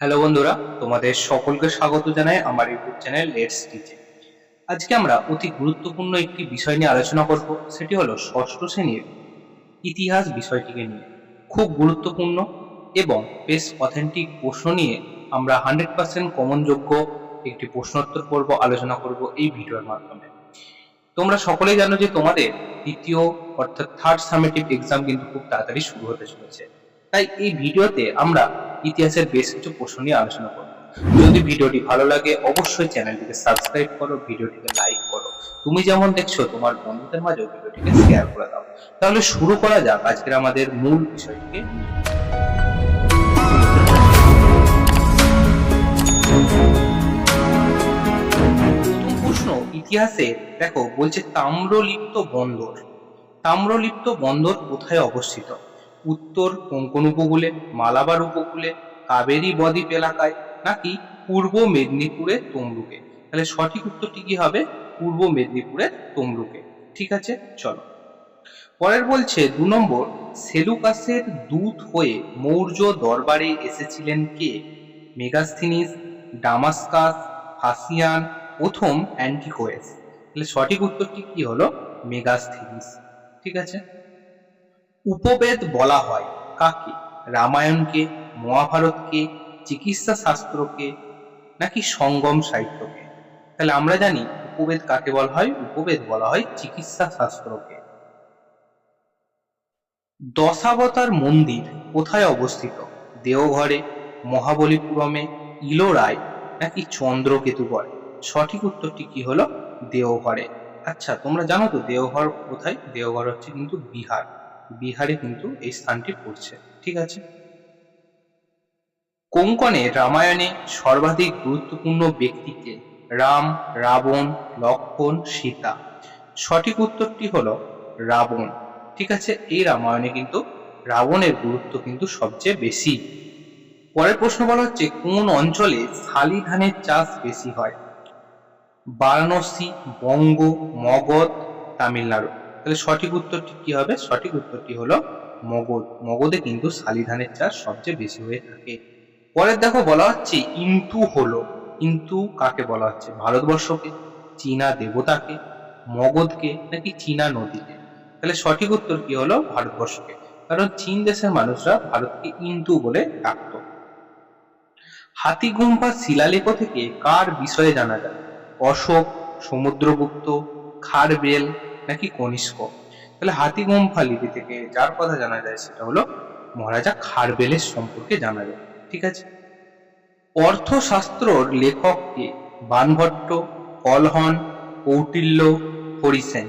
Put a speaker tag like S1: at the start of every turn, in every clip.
S1: Hello বন্ধুরা, তোমাদের সকলকে স্বাগত জানাই আমার ইউটিউব চ্যানেল লেটস টিচে আজকে আমরা অতি গুরুত্বপূর্ণ একটি বিষয় নিয়ে আলোচনা করব, সেটি হলো ষষ্ঠ শ্রেণির ইতিহাস বিষয়টিকে নিয়ে। খুব গুরুত্বপূর্ণ এবং বেশ অথেন্টিক প্রশ্ন নিয়ে আমরা হান্ড্রেড পার্সেন্ট কমনযোগ্য একটি প্রশ্নোত্তর পর্ব আলোচনা করব এই ভিডিওর মাধ্যমে। তোমরা সকলেই জানো যে তোমাদের দ্বিতীয় অর্থাৎ থার্ড সামেটিভ এক্সাম কিন্তু খুব তাড়াতাড়ি শুরু হতে চলেছে। তাই এই ভিডিওতে আমরা ইতিহাসের বেশ কিছু প্রশ্ন নিয়ে আলোচনা করব। যদি ভিডিওটি ভালো লাগে, অবশ্যই চ্যানেলটিকে সাবস্ক্রাইব করো, ভিডিওটিকে লাইক করো। তুমি যেমন দেখছ, তোমার বন্ধুদের মাঝেও ভিডিওটিকে শেয়ার করে দাও। তাহলে শুরু করা যাক আজকের আমাদের মূল বিষয়টিকে। ইতিহাসে দেখো বলছে তাম্রলিপ্ত বন্দর। তাম্রলিপ্ত বন্দর কোথায় অবস্থিত? উত্তর কোঙ্কণ উপকূলে, মালাবার উপকূলে, কাবেরী বদ্বীপ এলাকায়, নাকি পূর্ব মেদিনীপুরে তমলুকে? তাহলে সঠিক উত্তরটি কি হবে? পূর্ব মেদিনীপুরের তমলুকে। ঠিক আছে, চলো। পরের বলছে, দু নম্বর, সেলুকাসের দূত হয়ে মৌর্য দরবারে এসেছিলেন কে? মেগাস্থিনিস ডামাস্কাস ফাসিয়ান, প্রথম অ্যান্টিকোয়েস। তাহলে সঠিক উত্তরটি কি হলো? মেগাস্থিনিস। ঠিক আছে? উপবেদ বলা হয়। কাকে? রামায়ণকে, মহাভারতকে, চিকিৎসা শাস্ত্রকে, নাকি সঙ্গম সাহিত্যকে? তাহলে আমরা জানি উপবেদ কাকে বলা হয়? উপবেদ বলা হয় চিকিৎসা শাস্ত্রকে। দশাবতার মন্দির কোথায় অবস্থিত? দেওঘরে, মহাবলীপুরমে, ইলোরায়, নাকি চন্দ্রকেতুগড়ে সঠিক উত্তরটি কি হলো? দেওঘরে। আচ্ছা তোমরা জানো তো দেওঘর কোথায়? দেওঘর হচ্ছে কিন্তু বিহার। বিহারে কিন্তু এই স্থানটি পড়ছে, ঠিক আছে? কোঙ্কণে রামায়ণে সর্বাধিক গুরুত্বপূর্ণ ব্যক্তিকে রাম, রাবণ, লক্ষণ, সীতা। সঠিক উত্তরটি হলো রাবণ, ঠিক আছে? এই রামায়ণে কিন্তু রাবণের গুরুত্ব কিন্তু সবচেয়ে বেশি। পরের প্রশ্ন বলা হচ্ছে, কোন অঞ্চলে শালি ধানের চাষ বেশি হয়? বারাণসী, বঙ্গ, মগধ, তামিলনাড়ু। তাহলে সঠিক উত্তরটি কি হবে? সঠিক উত্তরটি হলো মগধ মগধে কিন্তু শালি ধানের চাষ সবচেয়ে বেশি হয়ে থাকে। পরের দেখো বলা হচ্ছে ইন্তু হলো। কিন্তু কাকে বলা হচ্ছে? ভারতবর্ষকে? চীনা দেবতাকে? মগধকে? নাকি চীনা নদীকে? তাহলে সঠিক উত্তর কি হলো? ভারতবর্ষকে। কারণ চীন দেশের মানুষরা ভারতকে ইন্তু বলে ডাকত। হাতিগুম্ফা শিলালেখ থেকে কার বিষয়ে জানা যায়? অশোক, সমুদ্রগুপ্ত, খারবেল নাকি কনিষ্ক তাহলে হাতিগুম্ফা লিপি থেকে যার কথা জানা যায় সেটা হলো মহারাজা খারবেলের সম্পর্কে জানা যায়, ঠিক আছে? অর্থশাস্ত্রর লেখককে বানভট্ট, কলহন, কৌটিল্য, হরিসেন।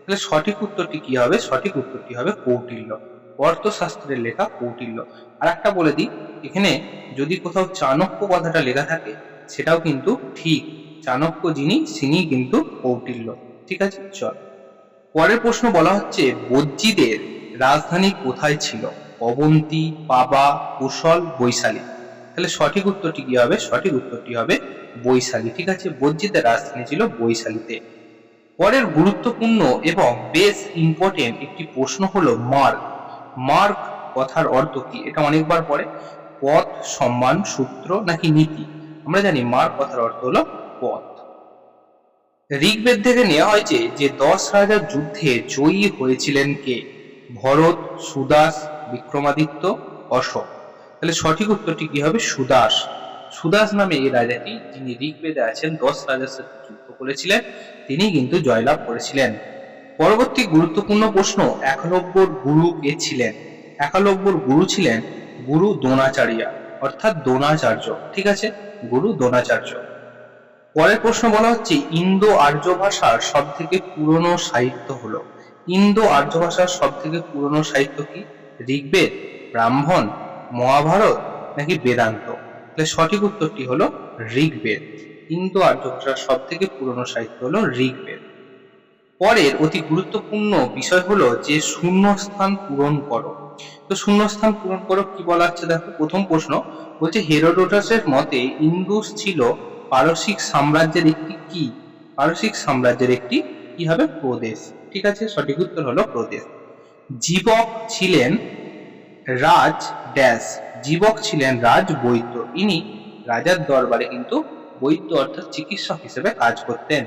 S1: তাহলে সঠিক উত্তরটি কি হবে? সঠিক উত্তরটি হবে কৌটিল্য। অর্থশাস্ত্রের লেখা কৌটিল্য। আর একটা বলে দিই, এখানে যদি কোথাও চাণক্য কথাটা লেখা থাকে, সেটাও কিন্তু ঠিক। চাণক্য যিনি তিনি কিন্তু কৌটিল্য। ঠিক আছে? চল। পরের প্রশ্ন বলা হচ্ছে বজ্জীদের রাজধানী কোথায় ছিল? অবন্তী, পাবা, কুশল, বৈশালী। তাহলে সঠিক উত্তরটি কি হবে? সঠিক উত্তরটি হবে বৈশালী। ঠিক আছে বজ্জীদের রাজধানী ছিল বৈশালীতে। পরের গুরুত্বপূর্ণ এবং বেশ ইম্পর্টেন্ট একটি প্রশ্ন হলো মার্ক। মার্ক কথার অর্থ কি? এটা অনেকবার পরে পথ, সম্মান, সূত্র নাকি নীতি? আমরা জানি মার্ক কথার অর্থ হলো পথ। ঋগ্বেদ থেকে নেওয়া হয়েছে যে দশ রাজার যুদ্ধে জয়ী হয়েছিলেন কে? ভরত, সুদাস, বিক্রমাদিত্য, অশোক। তাহলে সঠিক উত্তরটি কি হবে? সুদাস। সুদাস নামে এই রাজাটি যিনি ঋগ্বেদে আছেন, দশ রাজার সাথে যুদ্ধ করেছিলেন, তিনি কিন্তু জয়লাভ করেছিলেন। পরবর্তী গুরুত্বপূর্ণ প্রশ্ন একলব্যর গুরু কে ছিলেন? একালব্যর গুরু ছিলেন গুরু দ্রোণাচার্য, অর্থাৎ দ্রোণাচার্য। ঠিক আছে? গুরু দ্রোণাচার্য। পরের প্রশ্ন বলা হচ্ছে, ইন্দো আর্য ভাষার সব থেকে পুরনো সাহিত্য হলো। ইন্দো আর্য ভাষার সব থেকে পুরনো সাহিত্য কি? ঋগ্বেদ, ব্রাহ্মণ, মহাভারত নাকি বেদান্ত? তাহলে সঠিক উত্তরটি হলো ঋগ্বেদ। ইন্দো আর্য ভাষার সব থেকে পুরনো সাহিত্য হলো ঋগ্বেদ। পরের অতি গুরুত্বপূর্ণ বিষয় হলো যে শূন্যস্থান পূরণ করো। তো শূন্যস্থান পূরণ করো কি বলা হচ্ছে দেখো, প্রথম প্রশ্ন বলছে, হেরোডোটাসের মতে ইন্দুস ছিল পারসিক সাম্রাজ্যের একটি কি? পারসিক সাম্রাজ্যের একটি কি হবে? প্রদেশ। ঠিক আছে? সঠিক উত্তর হলো প্রদেশ। জীবক ছিলেন রাজ ড্যাশ। জীবক ছিলেন রাজ বৈদ্য। ইনি রাজার দরবারে কিন্তু বৈদ্য অর্থাৎ চিকিৎসক হিসেবে কাজ করতেন।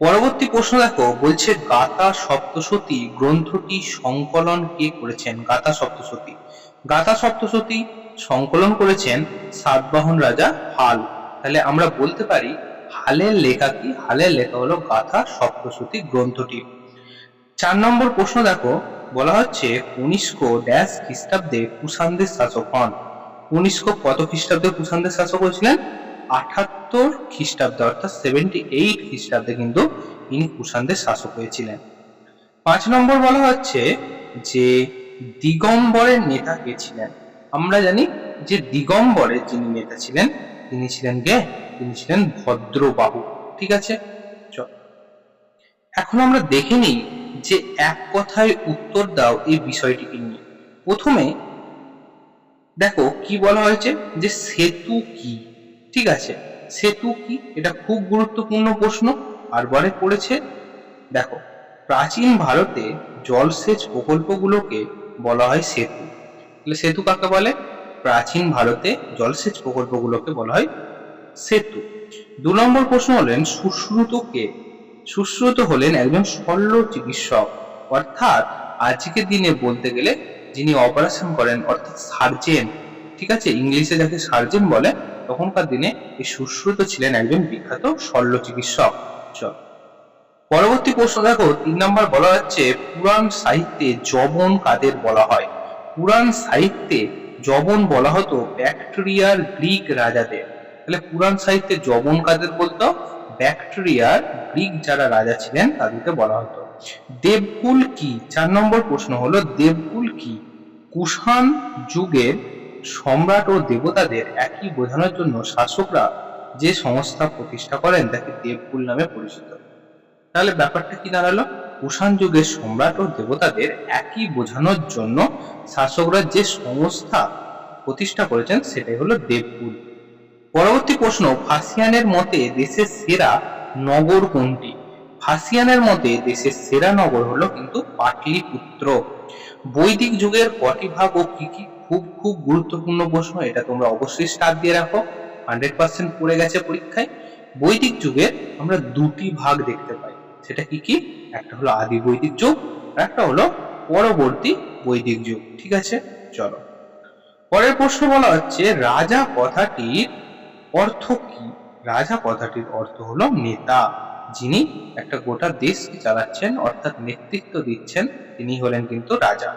S1: পরবর্তী প্রশ্ন দেখো। বলছে গাথা সপ্তশতী গ্রন্থটি সংকলন কে করেছেন? গাথা সপ্তশতী। গাথা সপ্তশতী সংকলন করেছেন সাতবাহন রাজা হাল। তাহলে আমরা বলতে পারি হালের লেখা কি? হালের লেখা হলো গাথা সপ্তশতী গ্রন্থটি। চার নম্বর প্রশ্ন দেখো, বলা হচ্ছে কনিষ্ক ড্যাশ খ্রিস্টাব্দে কুষাণদের শাসক হন। কনিষ্ক কত খ্রিস্টাব্দে কুষাণদের শাসক হয়েছিলেন? আঠাত্তর খ্রিস্টাব্দে, অর্থাৎ সেভেন্টি এইট খ্রিস্টাব্দে কিন্তু ইনি কুষাণদের শাসক হয়েছিলেন। পাঁচ নম্বর বলা হচ্ছে যে দিগম্বরের নেতা কে ছিলেন? আমরা জানি যে দিগম্বরের যিনি নেতা ছিলেন তিনি ছিলেন কে? তিনি ছিলেন ভদ্রবাহু। ঠিক আছে? এখন আমরা দেখে নিই যে এক কথায় উত্তর দাও এই বিষয়টিকে নিয়ে। প্রথমে দেখো কি বলা হয়েছে যে সেতু কি? ঠিক আছে? সেতু কি? এটা খুব গুরুত্বপূর্ণ প্রশ্ন। আর বলে পড়েছে। দেখো, প্রাচীন ভারতে জলসেচ প্রকল্পগুলোকে বলা হয় সেতু। সেতু কাকে বলে? প্রাচীন ভারতে জলসেচ প্রকল্পগুলোকে বলা হয় সেতু। দু নম্বর প্রশ্ন হলেন, সুশ্রুত কে? সুশ্রুত হলেন একজন শল্য চিকিৎসক। অর্থাৎ আজকের দিনে বলতে গেলে যিনি অপারেশন করেন, অর্থাৎ সার্জেন ঠিক আছে? ইংলিশে যাকে সার্জেন বলে, তখনকার দিনে এই সুশ্রুত ছিলেন একজন বিখ্যাত শল্য চিকিৎসক। চল। পরবর্তী প্রশ্ন দেখো, তিন নম্বর বলা হচ্ছে, পুরাণ সাহিত্যে যবন কাদের বলা হয়? পুরাণ সাহিত্যে জবন বলা হতো ব্যাকটেরিয়ার গ্রিক রাজাদের। তাহলে পুরাণ সাহিত্যে জবন কাদের বলতো? ব্যাকটেরিয়ার গ্রিক যারা রাজা ছিলেন তাদেরকে বলা হতো। দেবকুল কি? চার নম্বর প্রশ্ন হলো, দেবকুল কি? কুষাণ যুগের সম্রাট ও দেবতাদের একই বোঝানোর জন্য শাসকরা যে সংস্থা প্রতিষ্ঠা করেন, তাকে দেবকুল নামে পরিচিত। তাহলে ব্যাপারটা কি দাঁড়াল? কুষাণ যুগের সম্রাট ও দেবতাদের একই বোঝানোর জন্য শাসকরা যে সংস্থা প্রতিষ্ঠা করেছেন সেটাই হলো দেবকুল। পরবর্তী প্রশ্ন, ফাসিয়ানের মতে দেশের সেরা নগর কোনটি? ফাসিয়ানের মতে দেশের সেরা নগর হলো কিন্তু পাটলিপুত্র। বৈদিক যুগের কটি ভাগ ও কি কি? খুব খুব গুরুত্বপূর্ণ প্রশ্ন, এটা তোমরা অবশ্যই স্টার দিয়ে রাখো। হান্ড্রেড পার্সেন্ট পড়ে গেছে পরীক্ষায়। বৈদিক যুগের আমরা দুটি ভাগ দেখতে পাই। সেটা কি কি? একটা হলো আদি বৈদিক যুগ আর একটা হলো পরবর্তী বৈদিক যুগ। ঠিক আছে? চলো। পরের প্রশ্ন বলা হচ্ছে, রাজা কথাটির অর্থ কি? রাজা কথাটির অর্থ হলো নেতা। যিনি একটা গোটা দেশ চালাচ্ছেন, অর্থাৎ নেতৃত্ব দিচ্ছেন, তিনি হলেন কিন্তু রাজা।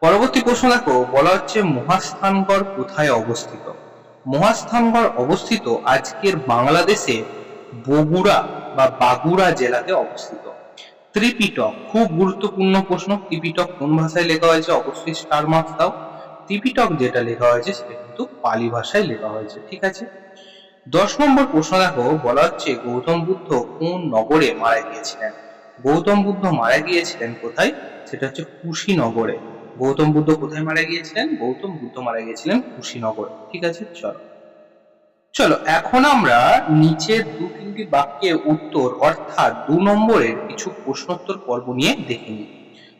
S1: পরবর্তী প্রশ্ন দেখো, বলা হচ্ছে, মহাস্থানগড় কোথায় অবস্থিত? মহাস্থানগড় অবস্থিত আজকের বাংলাদেশে বগুড়া। বা বাগুড়া জেলাতে অবস্থিত। ত্রিপিটক, খুব গুরুত্বপূর্ণ প্রশ্ন, ত্রিপিটক কোন ভাষায় লেখা হয়েছে? অবশ্যই স্টার মার্কস দাও। ত্রিপিটক যেটা লেখা হয়েছে, সেটা কিন্তু পালি ভাষায় লেখা হয়েছে, ঠিক আছে? দশ নম্বর প্রশ্ন দেখো, বলা হচ্ছে গৌতম বুদ্ধ কোন নগরে মারা গিয়েছিলেন? গৌতম বুদ্ধ মারা গিয়েছিলেন কোথায়? সেটা হচ্ছে কুশীনগরে। গৌতম বুদ্ধ কোথায় মারা গিয়েছিলেন? গৌতম বুদ্ধ মারা গিয়েছিলেন কুশীনগরে, ঠিক আছে? চলো। চলো, এখন আমরা নিচের দু তিনটি বাক্যের উত্তর, অর্থাৎ দু নম্বরের কিছু প্রশ্নোত্তর পর্ব নিয়ে দেখে নিই।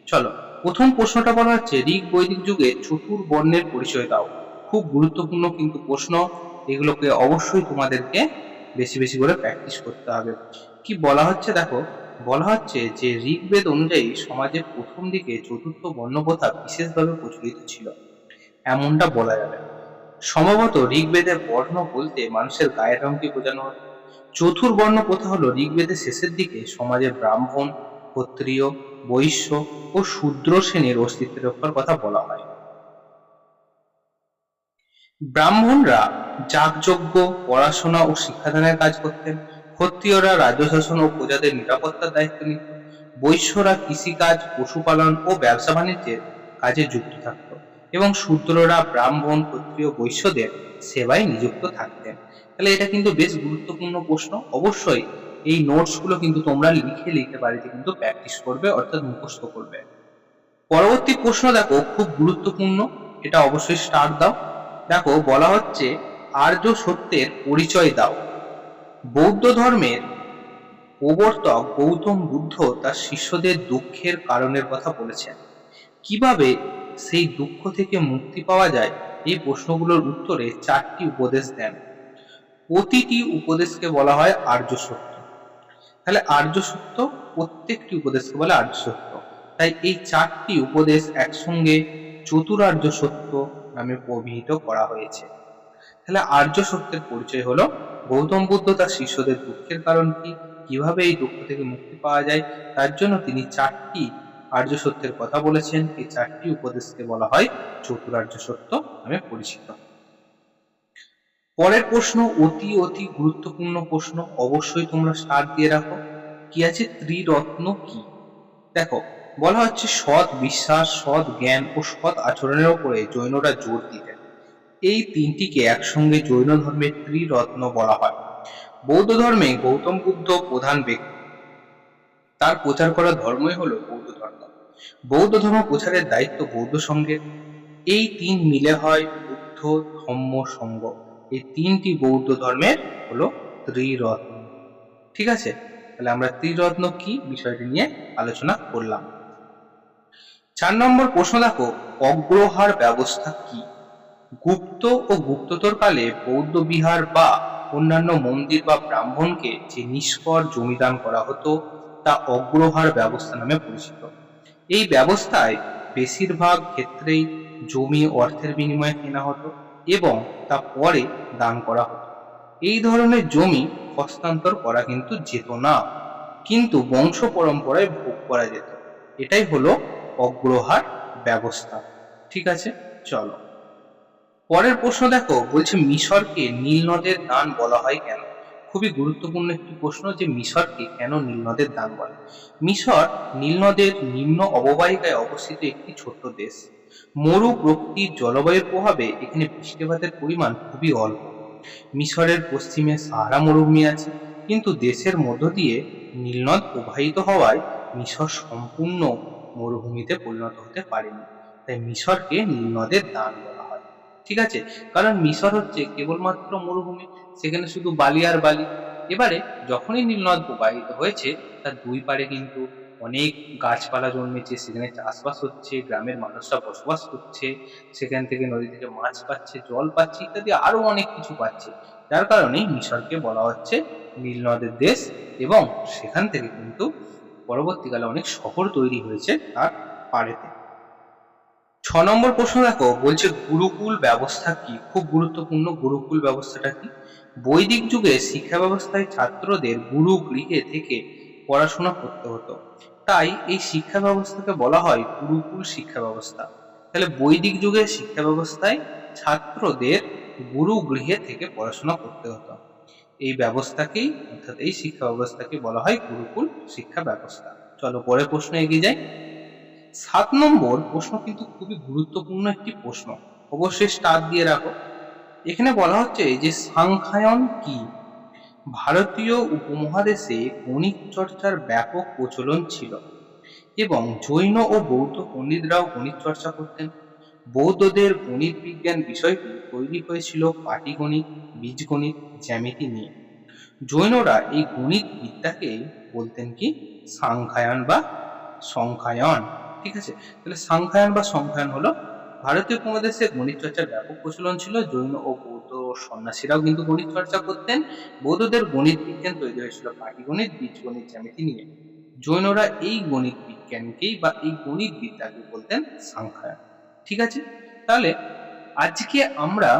S1: চলো, প্রথম প্রশ্নটা বলা হচ্ছে, ঋগ বৈদিক যুগে চতুর বর্ণের পরিচয় দাও। খুব গুরুত্বপূর্ণ কিন্তু প্রশ্ন, এগুলোকে অবশ্যই তোমাদেরকে বেশি বেশি করে প্র্যাকটিস করতে হবে। কি বলা হচ্ছে দেখো, বলা হচ্ছে যে ঋগ্বেদ অনুযায়ী সমাজের প্রথম দিকে চতুর্থ বর্ণপ্রথা বিশেষভাবে প্রচলিত ছিল। এমনটা বলা যাবে। সম্ভবত ঋগ্বেদের বর্ণ বলতে মানুষের গায়ের রঙকে বোঝানো হয় চতুর্বর্ণ প্রথা হলো ঋগ্বেদের শেষের দিকে সমাজে ব্রাহ্মণ, ক্ষত্রিয়, বৈশ্য ও শূদ্র শ্রেণির অস্তিত্ব রক্ষার কথা বলা হয়। ব্রাহ্মণরা যাগযজ্ঞ, পড়াশোনা ও শিক্ষাদানের কাজ করতেন। ক্ষত্রিয়রা রাজ্য শাসন ও প্রজাদের নিরাপত্তার দায়িত্ব নিত বৈশ্যরা কৃষিকাজ, পশুপালন ও ব্যবসা বাণিজ্যের কাজে যুক্ত থাকত। এবং শূদ্ররা ব্রাহ্মণ, ক্ষত্রিয়, বৈশ্যদের সেবায় নিযুক্ত থাকতেন। তাহলে এটা কিন্তু বেশ গুরুত্বপূর্ণ প্রশ্ন। অবশ্যই এই নোটসগুলো কিন্তু তোমরা লিখে লিখে বাড়িতে কিন্তু প্র্যাকটিস করবে, অর্থাৎ মুখস্থ করবে। পরবর্তী প্রশ্ন দেখো, খুব গুরুত্বপূর্ণ। এটা অবশ্যই স্টার্ট দাও। দেখো, বলা হচ্ছে, আর্য সত্যের পরিচয় দাও। বৌদ্ধ ধর্মের প্রবর্তক গৌতম বুদ্ধ তার শিষ্যদের দুঃখের কারণের কথা বলেছেন। কীভাবে সেই দুঃখ থেকে মুক্তি পাওয়া যায় এই প্রশ্নগুলোর উত্তরে চারটি উপদেশ দেন। প্রতিটি উপদেশকে বলা হয় আর্য সত্য। তাহলে আর্য সত্য প্রত্যেকটি উপদেশকে বলে আর্য সত্য। তাই এই চারটি উপদেশ একসঙ্গে চতুরার্য সত্য নামে অভিহিত করা হয়েছে। তাহলে আর্য সত্যের পরিচয় হলো গৌতম বুদ্ধ তার শিষ্যদের দুঃখের কারণ কি? কীভাবে এই দুঃখ থেকে মুক্তি পাওয়া যায়? তার জন্য তিনি চারটি আর্য সত্যের কথা বলেছেন। এই চারটি উপদেশকে বলা হয় চতুরার্য সত্য নামে পরিচিত। পরের প্রশ্ন অতি অতি গুরুত্বপূর্ণ প্রশ্ন, অবশ্যই তোমরা স্টার দিয়ে রাখো। কি আছে? ত্রিরত্ন কি? দেখো, বলা হচ্ছে সৎ বিশ্বাস, সৎ জ্ঞান ও সৎ আচরণের উপরে জৈনরা জোর দিতেন। এই তিনটিকে একসঙ্গে জৈন ধর্মের ত্রিরত্ন বলা হয়। বৌদ্ধ ধর্মে গৌতম বুদ্ধ প্রধান ব্যক্তি। তার প্রচার করা ধর্মই হলো বৌদ্ধ ধর্ম প্রচারের দায়িত্ব বৌদ্ধ সঙ্গের এই তিন মিলে হয় বুদ্ধ ধম্ম সঙ্গ। এই তিনটি বৌদ্ধ ধর্মের হলো ত্রিরত্ন। ঠিক আছে? তাহলে আমরা ত্রিরত্ন কি বিষয়টি নিয়ে আলোচনা করলাম। চার নম্বর প্রশ্ন দেখো, অগ্রহার ব্যবস্থা কি? গুপ্ত ও গুপ্ততর কালে বৌদ্ধ বিহার বা অন্যান্য মন্দির বা ব্রাহ্মণকে যে নিষ্কর জমিদান করা হতো, তা অগ্রহার ব্যবস্থা নামে পরিচিত। এই ব্যবস্থায় বেশিরভাগ ক্ষেত্রেই জমি অর্থের বিনিময়ে কেনা হতো এবং তা পরে দান করা হতো। এই ধরনের জমি হস্তান্তর করা কিন্তু যেত না, কিন্তু বংশ পরম্পরায় ভোগ করা যেত। এটাই হলো অগ্রহার ব্যবস্থা। ঠিক আছে, চলো। পরের প্রশ্ন দেখো, বলছে মিশরকে নীল নদের দান বলা হয় কেন? খুবই গুরুত্বপূর্ণ একটি প্রশ্ন যে মিশরকে কেন নীল নদের দান বলে? মিশর নীল নদের নিম্ন অববাহিকায় অবস্থিত একটি ছোট্ট দেশ। মরু প্রকৃতির জলবায়ুর প্রভাবে এখানে বৃষ্টিপাতের পরিমাণ খুবই অল্প। মিশরের পশ্চিমে সাহারা মরুভূমি আছে, কিন্তু দেশের মধ্য দিয়ে নীলনদ প্রবাহিত হওয়ায় মিশর সম্পূর্ণ মরুভূমিতে পরিণত হতে পারেনি। তাই মিশরকে নীলনদের দান বলা হয়। ঠিক আছে? কারণ মিশর হচ্ছে কেবলমাত্র মরুভূমি। সেখানে শুধু বালি আর বালি। এবারে যখনই নীলনদ প্রবাহিত হয়েছে, তার দুই পারে কিন্তু অনেক গাছপালা জন্মেছে, সেখানে চাষবাস হচ্ছে, গ্রামের মানুষরা বসবাস করছে, সেখান থেকে নদী থেকে মাছ পাচ্ছে, জল পাচ্ছে, ইত্যাদি আরও অনেক কিছু পাচ্ছে। যার কারণে মিশরকে বলা হচ্ছে নীলনদের দেশ এবং সেখান থেকে কিন্তু পরবর্তীকালে অনেক শহর তৈরি হয়েছে তার পাড়েতে। ছ নম্বর প্রশ্ন দেখো, বলছে গুরুকুল ব্যবস্থা কি? খুব গুরুত্বপূর্ণ গুরুকুল ব্যবস্থাটা কি? বৈদিক যুগে শিক্ষা ব্যবস্থায় ছাত্রদের গুরু গৃহে থেকে পড়াশোনা করতে হতো। তাই এই শিক্ষা ব্যবস্থাকে বলা হয় গুরুকুল শিক্ষা ব্যবস্থা তাহলে বৈদিক যুগে শিক্ষা ব্যবস্থায় ছাত্রদের গুরু গৃহে থেকে পড়াশোনা করতে হতো। এই ব্যবস্থাকেই, অর্থাৎ এই শিক্ষা ব্যবস্থাকে বলা হয় গুরুকুল শিক্ষা ব্যবস্থা। চলো পরে প্রশ্ন এগিয়ে যাই। সাত নম্বর প্রশ্ন কিন্তু খুবই গুরুত্বপূর্ণ একটি প্রশ্ন। অবশ্যই স্টার দিয়ে রাখো। এখানে বলা হচ্ছে যে সাংখ্যায়ন কি? ভারতীয় উপমহাদেশে গণিত চর্চার ব্যাপক প্রচলন ছিল এবং জৈন ও বৌদ্ধ পণ্ডিতরাও গণিত চর্চা করতেন। বৌদ্ধদের গণিত বিজ্ঞান বিষয়টি তৈরি হয়েছিল পাটিগণিত, বীজগণিত, জ্যামিতি নিয়ে। জৈনরা এই গণিত বিদ্যাকে বলতেন কি? সাংখ্যায়ন বা সংখ্যায়ন। ঠিক আছে? তাহলে সাংখ্যায়ন বা সংখ্যায়ন হলো ভারতীয় উপমহাদেশে গণিত চর্চার ব্যাপক প্রচলন ছিল। জৈন ও বৌদ্ধ সন্ন্যাসীরাও কিন্তু গণিত চর্চা করতেন। বৌদ্ধদের গণিত বিজ্ঞান তৈরি হয়েছিল পাটিগণিত বীজগণিত জ্যামিতি নিয়ে। জৈনরা এই গণিত বিজ্ঞানকেই বা এই গণিত বিদ্যাকে বলতেন সাংখ্যায়ন ঠিক আছে? তাহলে আজকে আমরা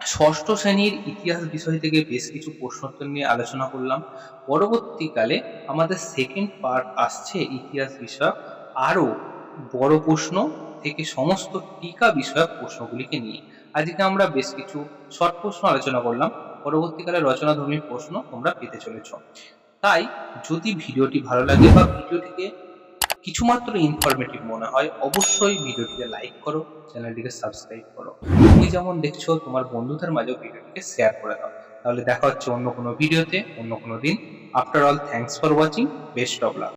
S1: ষষ্ঠ শ্রেণির ইতিহাস বিষয় থেকে বেশ কিছু প্রশ্নোত্তর নিয়ে আলোচনা করলাম। পরবর্তীকালে আমাদের সেকেন্ড পার্ট আসছে ইতিহাস বিষয়ক। আরও বড় প্রশ্ন থেকে সমস্ত টিকা বিষয়ক প্রশ্নগুলিকে নিয়ে আজকে আমরা বেশ কিছু শর্ট প্রশ্ন আলোচনা করলাম। পরবর্তীকালে রচনাধর্মী প্রশ্ন তোমরা পেতে চলেছ। তাই যদি ভিডিওটি ভালো লাগে বা ভিডিওটিকে কিছুমাত্র ইনফরমেটিভ মনে হয়, অবশ্যই ভিডিওটিকে লাইক করো চ্যানেলটিকে সাবস্ক্রাইব করো। তুমি যেমন দেখছ, তোমার বন্ধুদের মাঝেও ভিডিওটিকে শেয়ার করে দাও। তাহলে দেখা হচ্ছে অন্য কোনো ভিডিওতে, অন্য কোনো দিন। After all thanks for watching best of luck